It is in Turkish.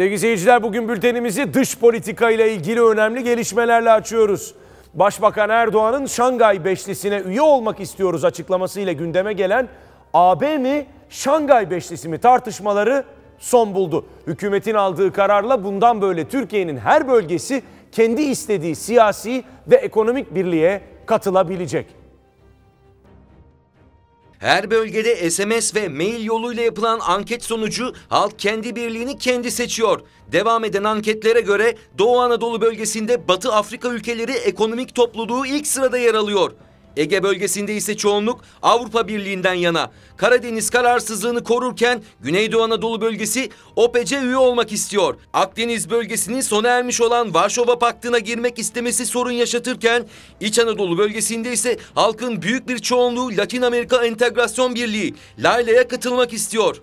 Sevgili seyirciler bugün bültenimizi dış politika ile ilgili önemli gelişmelerle açıyoruz. Başbakan Erdoğan'ın Şangay Beşlisi'ne üye olmak istiyoruz açıklamasıyla gündeme gelen AB mi Şangay Beşlisi mi tartışmaları son buldu. Hükümetin aldığı kararla bundan böyle Türkiye'nin her bölgesi kendi istediği siyasi ve ekonomik birliğe katılabilecek. Her bölgede SMS ve mail yoluyla yapılan anket sonucu halk kendi birliğini kendi seçiyor. Devam eden anketlere göre Doğu Anadolu bölgesinde Batı Afrika ülkeleri ekonomik topluluğu ilk sırada yer alıyor. Ege bölgesinde ise çoğunluk Avrupa Birliği'nden yana. Karadeniz kararsızlığını korurken Güneydoğu Anadolu bölgesi OPEC'e üye olmak istiyor. Akdeniz bölgesinin sona ermiş olan Varşova Paktı'na girmek istemesi sorun yaşatırken İç Anadolu bölgesinde ise halkın büyük bir çoğunluğu Latin Amerika Entegrasyon Birliği, LAILA'ya katılmak istiyor.